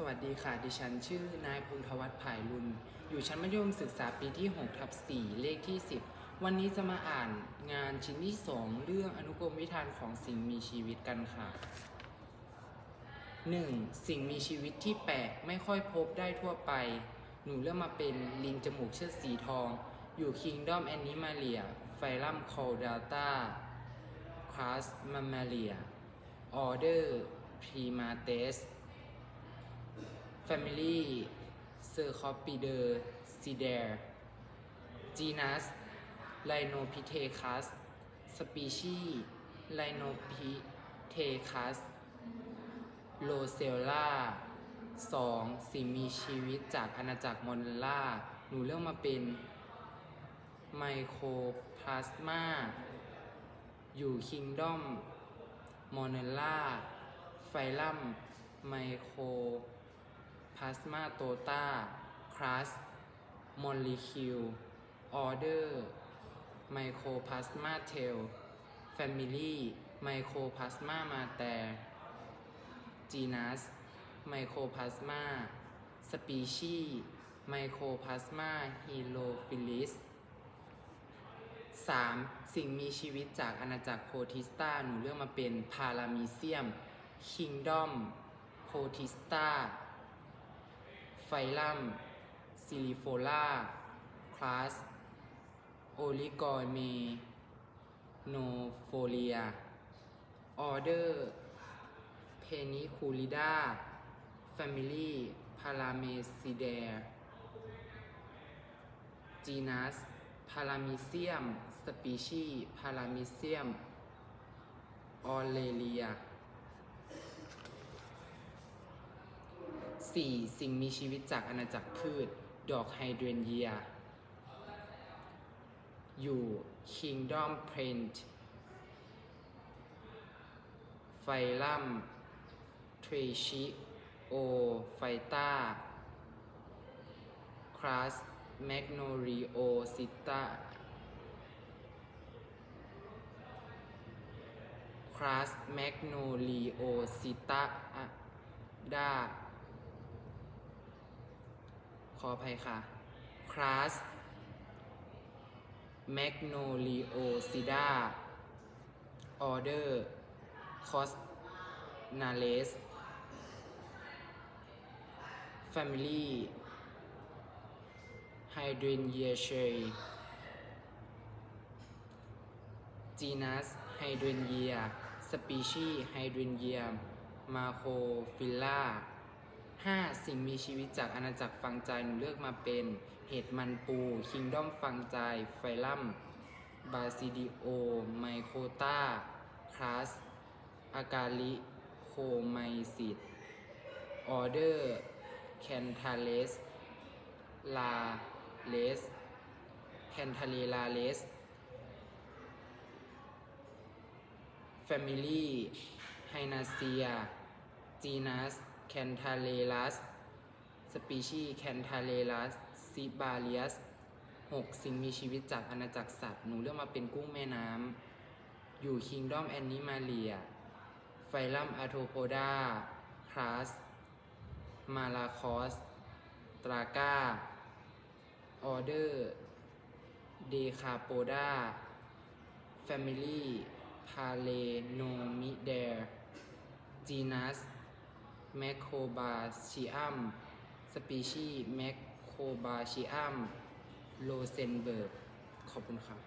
สวัสดีค่ะ ดิฉันชื่อนายพงธวัฒน์ผายลุนอยู่ชั้นมัธยมศึกษาปีที่6ทับ4เลขที่ 10 วันนี้จะมาอ่านงานชิ้นที่ 2 เรื่องอนุกรมวิธานของสิ่งมีชีวิตกันค่ะ 1. สิ่งมีชีวิตที่แปลกไม่ค่อยพบได้ทั่วไป หนูเลือกมาเป็นลิงจมูกเชิดสีทอง อยู่ Kingdom Animalia ไฟลัม Chordata Class Mammalia Order Primates Family Cercopidae Genus Rhinopithecus Species Rhinopithecus โลเซลล่า 2. สิ่งมีชีวิตจากอาณาจักรมอนล่า หนูเลือกมาเป็นไมโครพลาสมาอยู่คิงดอมมอนเนล่าไฟลัมไมโคร พลาสมาโตตาคลาสมอลลิคิวออเดอร์ไมโครพลาสมาเทลแฟมิลี่ไมโครพลาสมามาแต่ genus Mycoplasma species Mycoplasma Helophilus 3. สิ่งมีชีวิตจากอาณาจักรโพธิสตาหนูเลือกมาเป็นพารามีเซียม Kingdom โพธิสตา ไฟลัมซิลิโฟล่าคลาสโอลิกอยเมโนโฟเลียออเดอร์เพนิคูลิดาแฟมิลี่พาราเมซิเดร์จีนัสพารามิเซียม สปีชีพารามิเซียม ออเลเลีย 4. สิ่งมีชีวิตจากอาณาจักรพืช ดอกไฮเดรนเยีย อยู่ Kingdom Plant ไฟลัมเทรชิโอ ไฟต้าคลาสแมกโนริโอซิต้าคลาสแมกโนริโอซิต้าดา ขออภัยค่ะ คลาสแมกโนริโอซิดาออเดอร์คอสนาเลส Family Hydrangeaceae Genus Hydrangea Species Hydrangea Macrophylla 5. สิ่งมีชีวิตจากอาณาจักรฟังใจหนูเลือกมาเป็น เห็ดมันปู Kingdom ฟังใจ ไฟลัม Basidio Mycota Class อากาลิโคไมซิดออเดอร์ แคนทาเลส ลาเลส แคนทาเลลาเลส แฟมิลี่ ไฮนาเซีย จีนัส แคนทาเลลัสสปีชีแคนทาเลลัสซิบาเลียส 6. สิ่งมีชีวิตจากอาณาจักรสัตว์ หนูเลือกมาเป็นกุ้งแม่น้ำ อยู่ Kingdom Animalia ไฟลัมอาโทโพดาคลาส มาลาคอส ตราก้าออเดอร์ เดคาโปดาแฟมิลี่ พาเลโนมิเดร์จีนัส แมคโคบาชิอัมสปีชีแมคโคบาชิอัมโลเซนเบิร์กขอบคุณครับ